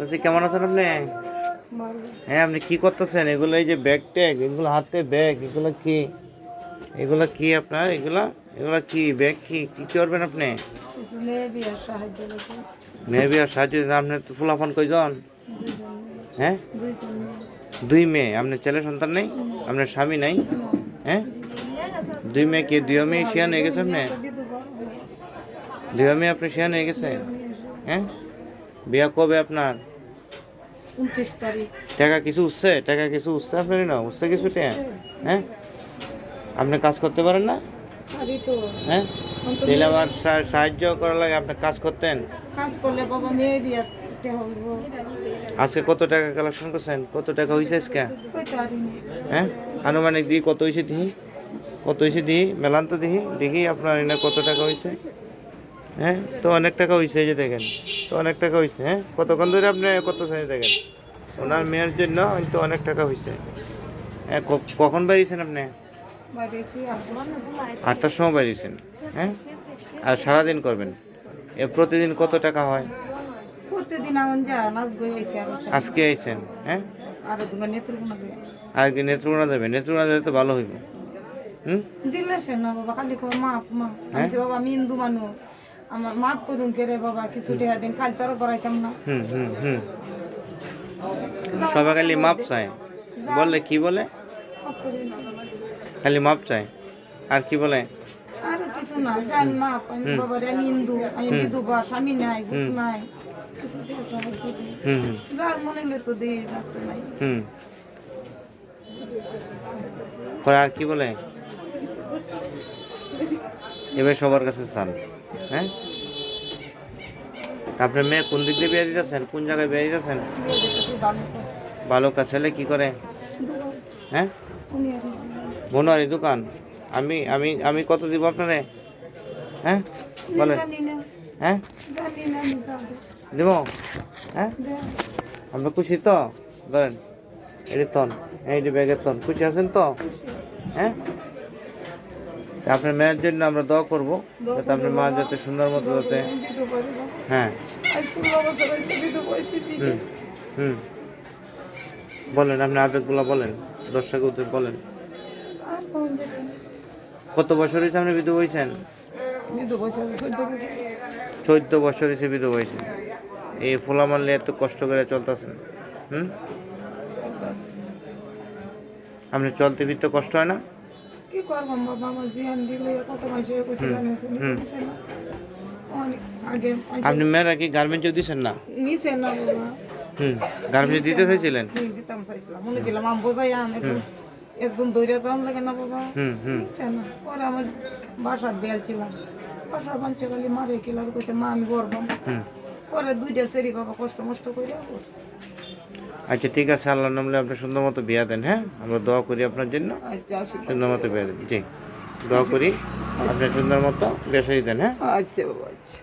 চাচি, কেমন আছেন আপনি? হ্যাঁ আপনি কি করতেছেন? এগুলো এই যে ব্যাগ ট্যাগ এগুলো হাতে ব্যাগ এগুলো কি? এগুলো কি আপনার? এগুলো এগুলো কি ব্যাগ কি? কি করবেন আপনি? মেয়ে বিয়ার সাহায্য আপনার তো ফুলাফান কয়জন? হ্যাঁ? দুই মেয়ে। আপনার ছেলে সন্তান নেই? আপনার স্বামী নাই? হ্যাঁ? দুই মেয়ে কি? দুই মেয়ে শিয়ান হয়ে গেছে আপনি? দুই মেয়ে আপনি শিয়ান হয়ে গেছে? হ্যাঁ? বিয়া কবে আপনার? উনত্রিশ তারিখ। টাকা কিছু উঠছে? টাকা কিছু উঠছে আপনার না? উঠছে কিছু টাকা? হ্যাঁ? আপনি কাজ করতে পারেন না? হ্যাঁ? তাহলে আবার সাহায্য করার লাগে আপনি কাজ করতেন। কাজ করলে বাবা মেয়ে বিয়ার আজকে কত টাকা কালেকশন করছেন? কত টাকা হয়েছে আজকে? হ্যাঁ? আনুমানিক দিই কত হয়েছে দিহি? কত হয়েছে দিহি? মেলান তো দিহি। দেখি আপনার এনে কত টাকা হয়েছে হ্যাঁ? তো অনেক টাকা হয়েছে যে দেখেন। অনেক টাকা হয়েছে হ্যাঁ? কতক্ষণ ধরে আপনি কত সাইজ দেখেন? ওনার মেয়ের জন্য তো অনেক টাকা হয়েছে হ্যাঁ কখন বেরিয়েছেন আপনি? আটটার সময় বেরিয়েছেন হ্যাঁ? আর সারাদিন করবেন? এ প্রতিদিন কত টাকা হয়? আজকে আইছেন হ্যাঁ? তোমার নেত্রকোনা কি নেত্রকোনা দিলে তো ভালো হইব। হুম? দিলে সে না বাবা খালি মাপ মা হ্যাঁ? আমি হিন্দু মানুষ। আমার মাপ করুন কে রে বাবা কিছু টাকা দিন কাল তোর করাইতাম না। হুম হুম হুম। সবাই খালি মাপ চায়। বললে কি বলে। খালি মাপ চায়। আর কি বলে? আর কিছু না জানি মাপ। আমি বাবা রে আমি হিন্দু আমি বিধবা স্বামী নাই ভূত নাই। হুম যার মনে হলে তো দিয়ে যাতে নাই। হুম। পরে আর কি বলে? এবার সবার কাছে চান। হ্যাঁ? আপনার মেয়ে কোন দিক দিয়ে বিয়ে দিতেছেন কোন জায়গায় ভালো করে। বালকা ছেলে কি করে? হ্যাঁ? বনোয়ারি দোকান। আমি আমি আমি কত দিব আপনারে? হ্যাঁ? বলেন। হ্যাঁ? দিব? হ্যাঁ? আপনার খুশি তো? ধরেন এটি তন এইটি ব্যাগের তন, খুশি আছেন তো? হ্যাঁ? আপনার মেয়ের জন্য আমরা দোয়া করব যাতে আপনার মা যাতে সুন্দর মতো যাতে। হ্যাঁ। হুম হুম। বলেন আপনি আবেগগুলো বলেন দর্শক উদ্যোগ বলেন। কত বছর হয়েছে আপনি বিধু হয়েছেন? চোদ্দ বছর হয়েছে। বিধু হয়েছেন। এই ফোলা মারলে এত কষ্ট করে চলতেছেন হুম? আপনি চলতে ফিরতে কষ্ট হয় না? কি করব বাবা? আমার জিয়ান দিল কত মানুষের কইছে অনেক আগে আপনি মেয়েরা কি গার্মেন্টসও দিচ্ছেন না? নিছে না বাবা। হুম দিতে চাইছিলেন? দিতাম চাইছিলাম। মনে দিলাম আম বোঝাই আম একজন দৌড়ে যাওয়ান লাগে না বাবা। হুম হুম। নিছে না। পরে আমার বাসার বেলছিলাম বাসার বাঞ্চে খালি মারে কিলার কইছে মা আমি হুম। পরে দুইটা সেরি বাবা কষ্ট মষ্ট করে করছে আচ্ছা ঠিক আছে আল্লাহ নামলে আপনি সুন্দর মতো বিয়া দেন হ্যাঁ? আমরা দোয়া করি আপনার জন্য। আচ্ছা সুন্দর মতো বিয়া দেন। জি। দোয়া করি আপনি সুন্দর মতো বিয়া সাজি দেন হ্যাঁ? আচ্ছা আচ্ছা।